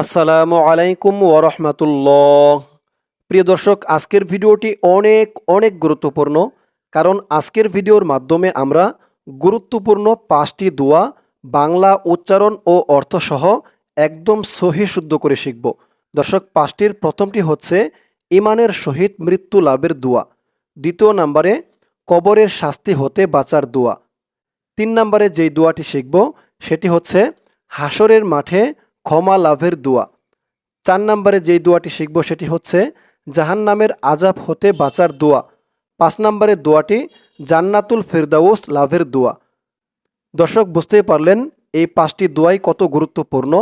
আসসালামু আলাইকুম ওরহমতুল্লাহ প্রিয় দর্শক, আজকের ভিডিওটি অনেক অনেক গুরুত্বপূর্ণ, কারণ আজকের ভিডিওর মাধ্যমে আমরা গুরুত্বপূর্ণ পাঁচটি দোয়া, বাংলা উচ্চারণ ও অর্থসহ একদম সহি শুদ্ধ করে শিখব। দর্শক, পাঁচটির প্রথমটি হচ্ছে, ইমানের সহিত মৃত্যু লাভের দোয়া। দ্বিতীয় নম্বরে, কবরের শাস্তি হতে বাঁচার দোয়া। তিন নম্বরে যেই দোয়াটি শিখব, সেটি হচ্ছে হাসরের মাঠে ক্ষমা লাভের দোয়া। চার নম্বরে যেই দোয়াটি শিখব সেটি হচ্ছে জাহান নামের আজাব হতে বাঁচার দোয়া। পাঁচ নম্বরের দোয়াটি, জান্নাতুল ফেরদাউস লাভের দোয়া। দর্শক, বুঝতেই পারলেন, এই পাঁচটি দোয়াই কত গুরুত্বপূর্ণ।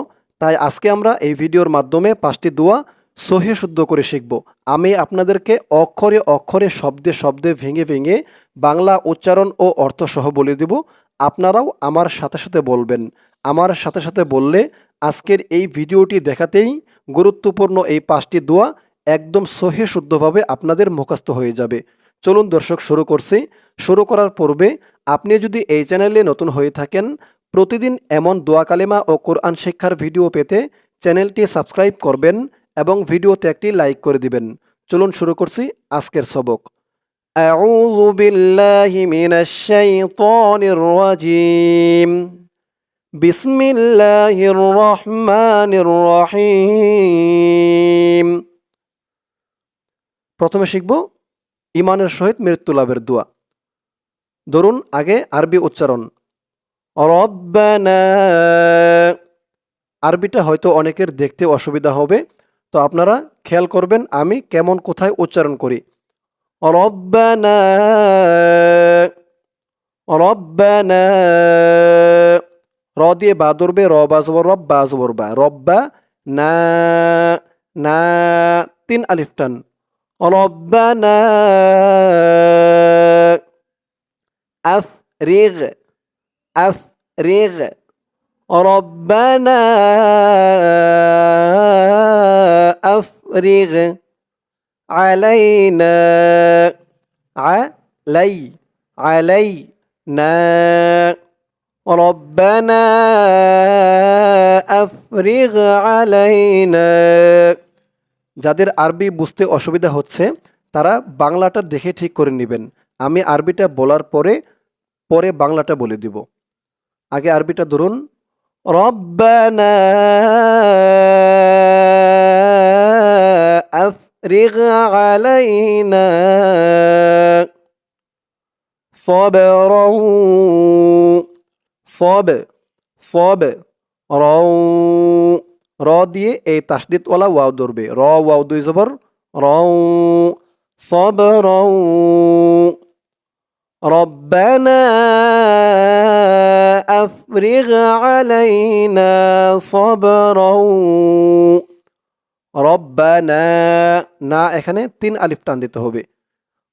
তাই আজকে আমরা এই ভিডিওর মাধ্যমে পাঁচটি দোয়া সহি শুদ্ধ করে শিখব। আমি আপনাদেরকে অক্ষরে অক্ষরে, শব্দে শব্দে, ভেঙে ভেঙে বাংলা উচ্চারণ ও অর্থ সহ বলে দেব। আপনারাও আমার সাথে সাথে বলবেন। আমার সাথে সাথে বললে আজকের এই ভিডিওটি দেখাতেই গুরুত্বপূর্ণ এই পাঁচটি দোয়া একদম সহি শুদ্ধভাবে আপনাদের মুখস্থ হয়ে যাবে। চলুন দর্শক, শুরু করছি। শুরু করার পূর্বে আপনি যদি এই চ্যানেলে নতুন হয়ে থাকেন, প্রতিদিন এমন দোয়া কালেমা ও কোরআন শিক্ষার ভিডিও পেতে চ্যানেলটি সাবস্ক্রাইব করবেন। এবং ভিডিওতে একটি লাইক করে দিবেন চলুন শুরু করছি আজকের সবক أعوذ بالله من الشيطان الرجيم بسم الله الرحمن الرحيم প্রথমে শিখব ইমানের সহিত মৃত্যু লাভের দোয়া ধরুন আগে আরবি উচ্চারণ রব্বানা আরবিটা হয়তো অনেকের দেখতে অসুবিধা হবে তো আপনারা খেয়াল করবেন আমি কেমন কোথায় উচ্চারণ করি রব্বানা রব্বানা র দিয়ে বা ধরবে র বাজবর রব বাজবর বা রব্বা না না তিন আলিফ টান রব্বানা আফরিগ আফরিগ ربنا أفرغ علينا علي علينا ربنا أفرغ علينا যাদের আরবি বুঝতে অসুবিধা হচ্ছে তারা বাংলাটা দেখে ঠিক করে নেবেন আমি আরবিটা বলার পরে পরে বাংলাটা বলে দিব আগে আরবিটা ধরুন ربنا أفرغ علينا صبرا صب صب রও র দিয়ে এই তাসদিদওয়ালা ওয়াও ধরবে র ওয়াও দুই জবর রও সব রও ربنا أفرغ علينا صبرا রব্বানা না এখানে তিন আলিফ টান দিতে হবে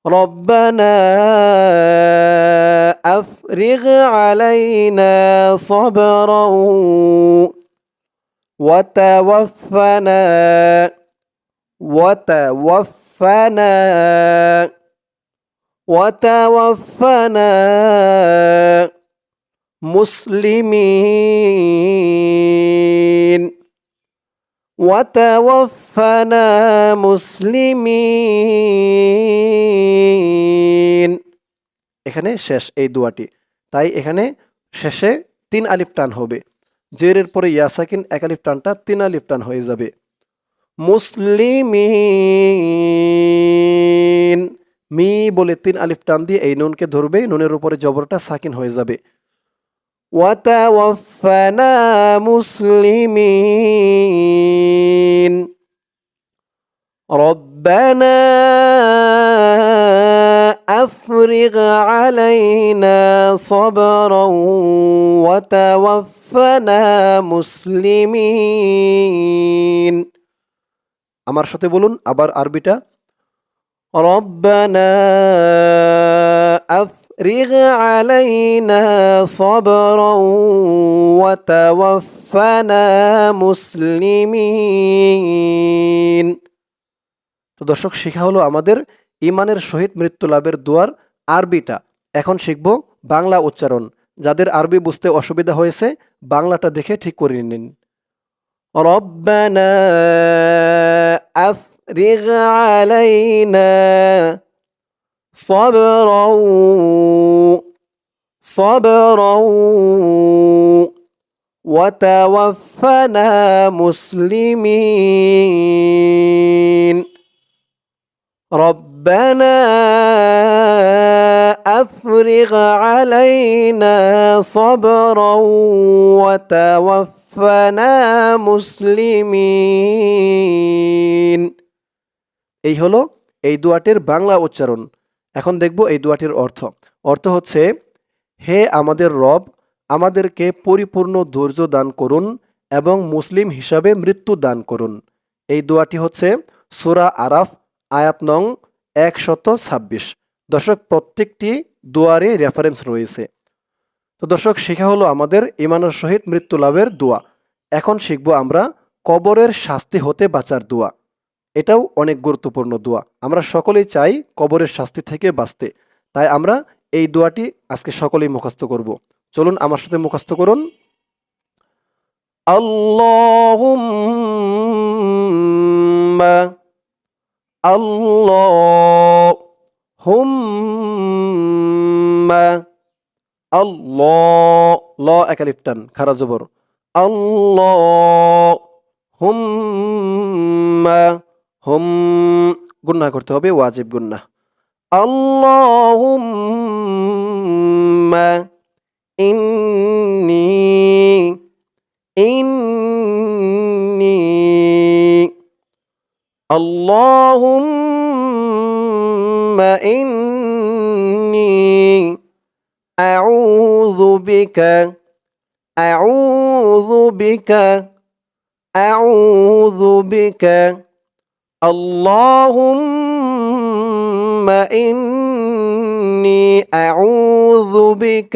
রব্বানা আফরিগ আলাইনা صبرا وتوفنا وتوفنا وتوفنا مسلمين وتوفنا মুসলিমিন এখানে শেষ এই দোয়াটি তাই এখানে শেষে তিন আলিফ টান হবে জেরের পরে ইয়াসাকিন এক আলিফ টানটা তিন আলিফ টান হয়ে যাবে মুসলিমিন মি বলে তিন আলিফ টান দিয়ে এই নুনকে ধরবে নুনের উপরে জবরটা সাকিন হয়ে যাবে ওয়াতাওয়াফানা মুসলিমিন ربنا أفرغ علينا صبرا وتوفنا মুসলিমিন আমার সাথে বলুন আবার আরবিটা ربنا أفرغ علينا صبرا وتوفنا মুসলিমিন তো দর্শক শেখা হলো আমাদের ইমানের সহিত মৃত্যু লাভের দোয়ার আরবিটা এখন শিখব বাংলা উচ্চারণ যাদের আরবি বুঝতে অসুবিধা হয়েছে বাংলাটা দেখে ঠিক করে নিন ربنا أفرغ علينا صبرا صبرا وتوفنا مسلمين ربنا أفرغ علينا صبرا وتوفنا মুসলিমিন এই হলো এই দোয়াটির বাংলা উচ্চারণ এখন দেখব এই দোয়াটির অর্থ। অর্থ হচ্ছে, হে আমাদের রব, আমাদেরকে পরিপূর্ণ ধৈর্য দান করুন এবং মুসলিম হিসাবে মৃত্যু দান করুন। এই দোয়াটি হচ্ছে সুরা আরাফ, আয়াত নং একশত ছাব্বিশ। দর্শক, প্রত্যেকটি দোয়ারে রেফারেন্স রয়েছে। তো দর্শক, শেখা হলো আমাদের ইমানের সহিত মৃত্যু লাভের দোয়া। এখন শিখব আমরা কবরের শাস্তি হতে বাঁচার দোয়া। এটাও অনেক গুরুত্বপূর্ণ দোয়া। আমরা সকলেই চাই কবরের শাস্তি থেকে বাঁচতে। তাই আমরা এই দোয়াটি আজকে সকলেই মুখস্থ করব। চলুন আমার সাথে মুখস্থ করুন। আল্লাহুম্মা আল্লাহুম্মা, আল্লাহ, ল একালিফটান খারা জবর। আল্লাহ হুম্মা হোম গুন্না করতে হবে, ওয়াজিব গুন্না আল্লাহুম্মা ইন্নি ইন্নি। আল্লাহুম্মা ইন্নি। আউযু বিকা আউযু বিকা আউযু বিকা। اللهم إني أعوذ بك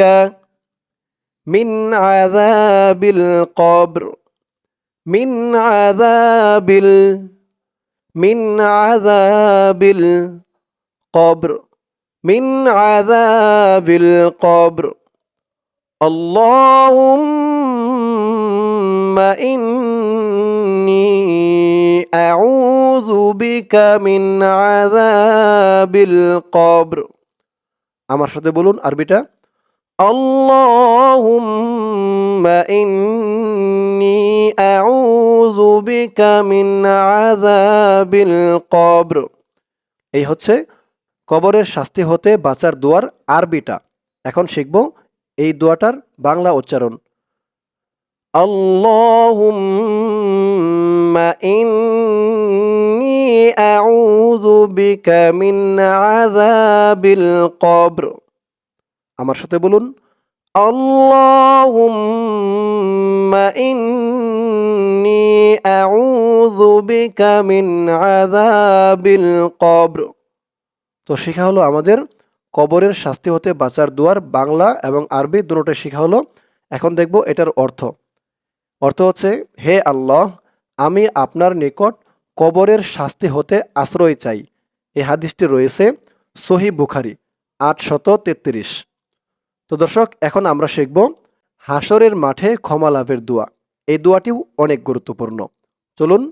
من عذاب القبر من عذاب ال من عذاب القبر من عذاب القبر. اللهم إني أعوذ بك من عذاب القبر আমার সাথে বলুন আরবিটা اللهم إني أعوذ بك من عذاب القبر এই হচ্ছে কবরের শাস্তি হতে বাঁচার দোয়ার আরবিটা এখন শিখব এই দোয়াটার বাংলা উচ্চারণ اللهم إني أعوذ بك من عذاب القبر আমার সাথে বলুন اللهم إني أعوذ بك من عذاب القبر তো শেখা হলো আমাদের কবরের শাস্তি হতে বাঁচার দুয়ার বাংলা এবং আরবি দুটোটা শেখা হলো এখন দেখব এটার অর্থ অর্থ হচ্ছে হে আল্লাহ আমি আপনার নিকট কবরের শাস্তি হতে আশ্রয় চাই এই হাদিসটি রয়েছে সহি বুখারি আটশত তেত্রিশ তো দর্শক এখন আমরা শিখব হাসরের মাঠে ক্ষমা লাভের দোয়া এই দোয়াটিও অনেক গুরুত্বপূর্ণ চলুন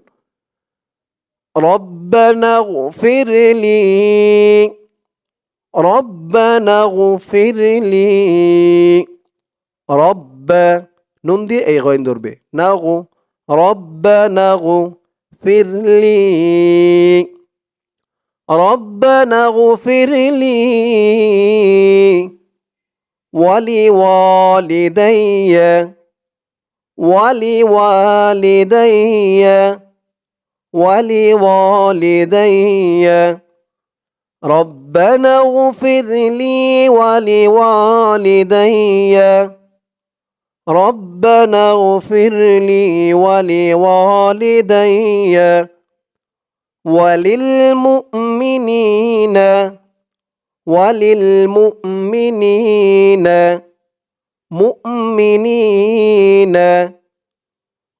ربنا اغفر لي ربنا اغفر لي رب নুন দিয়ে এই গয়ন ধরবে না গো ربنا اغفر لي. ربنا اغفر لي ولوالدي ولوالدي ولوالدي. ربنا اغفر لي ولوالدي. ربنا اغفر لي ولوالدي وللمؤمنين وللمؤمنين مؤمنين.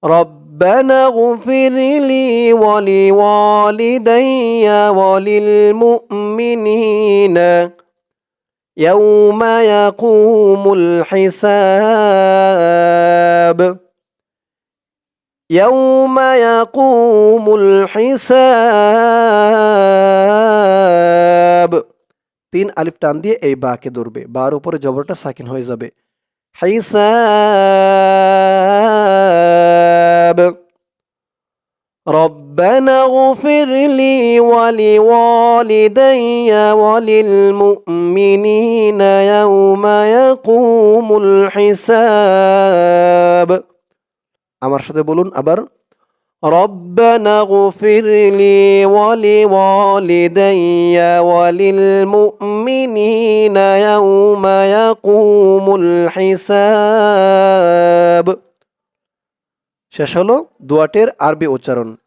ربنا اغفر لي ولوالدي وللمؤمنين يوم يقوم الحساب يوم يقوم الحساب তিন আলিফ টান দিয়ে এই বাকে ধরবে বার উপরে জবরটা সাকিন হয়ে যাবে হিসাব ربنا اغفر لي ولوالدي وللمؤمنين يوم يقوم الحساب আমার সাথে বলুন আবার ربنا اغفر لي ولوالدي وللمؤمنين يوم يقوم الحساب শেষ হলো দোয়াটের আরবি উচ্চারণ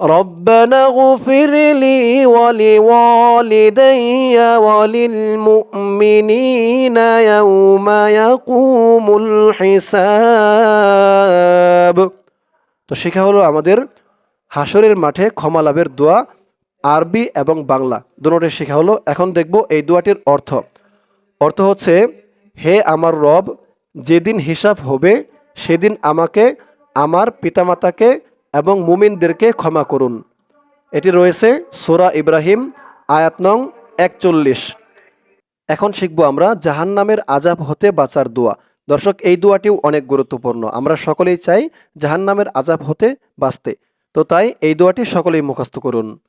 ربنا اغفر لي ولوالدي وللمؤمنين يوم يقوم الحساب তো শেখা হলো আমাদের হাসরের মাঠে ক্ষমা লাভের দোয়া আরবি এবং বাংলা দুটোটাই শেখা হলো এখন দেখব এই দোয়াটির অর্থ অর্থ হচ্ছে হে আমার রব যেদিন হিসাব হবে সেদিন আমাকে আমার পিতামাতাকে এবং মুমিনদেরকে ক্ষমা করুন। এটি রয়েছে সোরা ইব্রাহিম, আয়াত নং একচল্লিশ। এখন শিখব আমরা জাহান্নামের আজাব হতে বাঁচার দোয়া। দর্শক, এই দোয়াটিও অনেক গুরুত্বপূর্ণ। আমরা সকলেই চাই জাহান্নামের আজাব হতে বাঁচতে। তো তাই এই দোয়াটি সকলেই মুখস্থ করুন।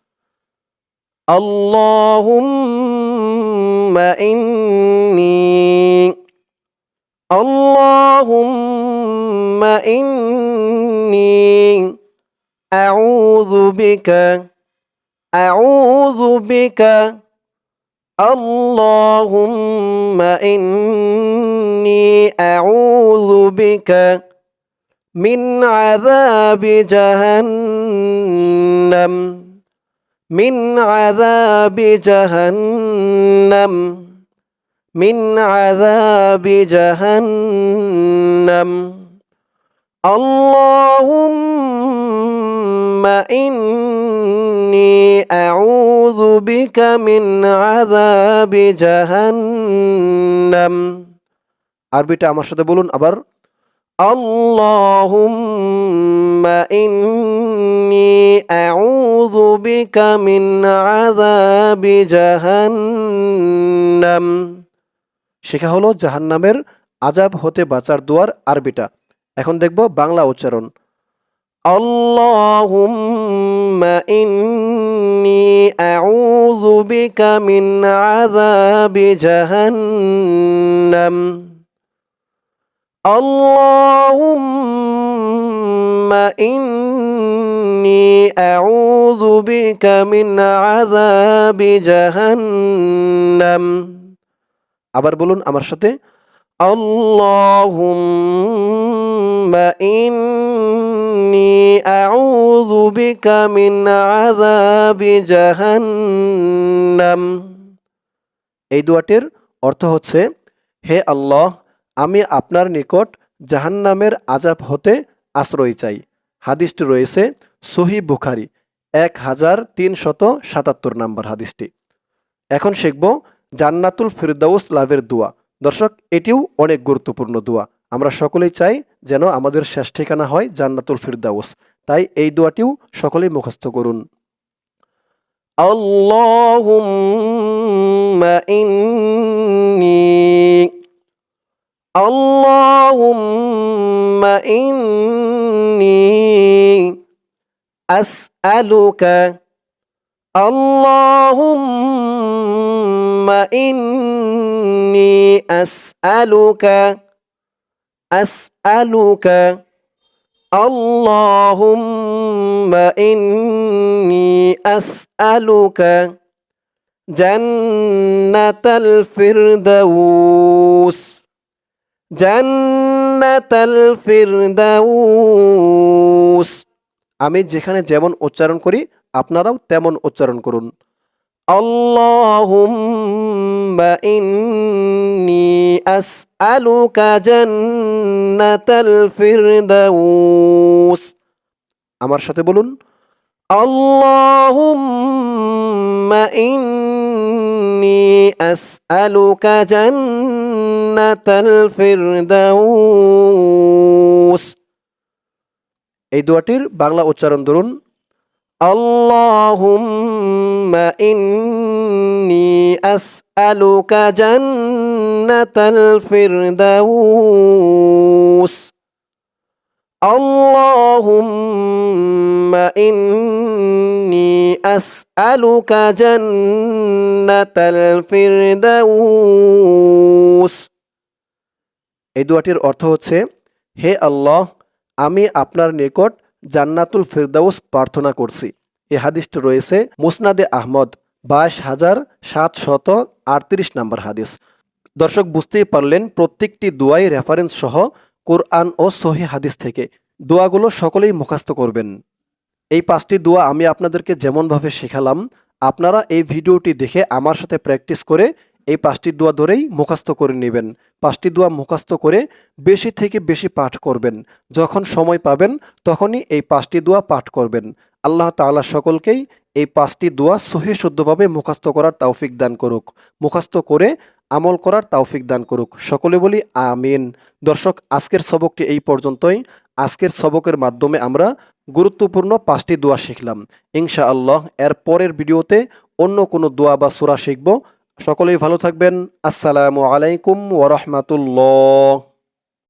আল্লাহুম্মা ইন্নী। أعوذ بك أعوذ بك. اللهم إني أعوذ بك من عذاب جهنم من عذاب جهنم من عذاب جهنم. اللهم إني أعوذ بك من عذاب جهنم আরবিটা আমার সাথে বলুন আবার اللهم إني أعوذ بك من عذاب جهنم শেখা হলো জাহান্নামের আজাব হতে বাঁচার দোয়ার আরবিটা এখন দেখব বাংলা উচ্চারণ اللهم إني أعوذ بك من عذاب جهنم اللهم إني أعوذ بك من عذاب جهنم আবার বলুন আমার সাথে اللهم إني أعوذ بك من عذاب جهنم এই দোয়াটির অর্থ হচ্ছে হে আল্লাহ আমি আপনার নিকট জাহান্নামের আজাব হতে আশ্রয় চাই হাদিসটি রয়েছে সহি বুখারি এক হাজার তিনশত সাতাত্তর নম্বর হাদিসটি এখন শিখব জান্নাতুল ফিরদাউস লাভের দোয়া দর্শক এটিও অনেক গুরুত্বপূর্ণ দোয়া আমরা সকলেই চাই যেন আমাদের শেষ ঠিকানা হয় জান্নাতুল ফিরদাউস তাই এই দোয়াটিও সকলেই মুখস্থ করুন আল্লাহুম্মা ইন্নী اللهم إني أسألك اللهم إني أسألك أسألك اللهم إني أسألك جنة الفردوس জান্নাতাল ফিরদাউস আমি যেখানে যেমন উচ্চারণ করি আপনারাও তেমন উচ্চারণ করুন اللهم إني أسألك جنة الفردوس আমার সাথে বলুন اللهم إني أسألك جنة الفردوس এই দোয়াটির বাংলা উচ্চারণ ধরুন اللهم إني أسألك جنة الفردوس اللهم إني أسألك جنة الفردوس এই দোয়াটির অর্থ হচ্ছে হে আল্লাহ আমি আপনার নিকট জান্নাতুল ফিরদাউস প্রার্থনা করছি। এ হাদিসটি রয়েছে মুসনাদে আহমদ, বাইশ হাজার সাতশত আটত্রিশ নম্বর হাদিস। দর্শক বুঝতেই পারলেন, প্রত্যেকটি দোয়াই রেফারেন্স সহ কোরআন ও সহি হাদিস থেকে দোয়াগুলো সকলেই মুখস্থ করবেন। এই পাঁচটি দোয়া আমি আপনাদেরকে যেমনভাবে শেখালাম, আপনারা এই ভিডিওটি দেখে আমার সাথে প্র্যাকটিস করে এই পাঁচটি দোয়া ধরেই মুখস্থ করে নেবেন। পাঁচটি দোয়া মুখস্থ করে বেশি থেকে বেশি পাঠ করবেন। যখন সময় পাবেন, তখনই এই পাঁচটি দোয়া পাঠ করবেন। আল্লাহ তাআলা সকলকেই এই পাঁচটি দোয়া সহি শুদ্ধভাবে মুখস্থ করার তৌফিক দান করুক। মুখস্থ করে আমল করার তৌফিক দান করুক। সকলে বলি আমিন। দর্শক, আজকের সবকটি এই পর্যন্তই। আজকের সবকের মাধ্যমে আমরা গুরুত্বপূর্ণ পাঁচটি দোয়া শিখলাম। ইনশা আল্লাহ এর পরের ভিডিওতে অন্য কোনো দোয়া বা সূরা শিখব। সকলেই ভালো থাকবেন। আসসালামু আলাইকুম ওরহমাতুল্লাহ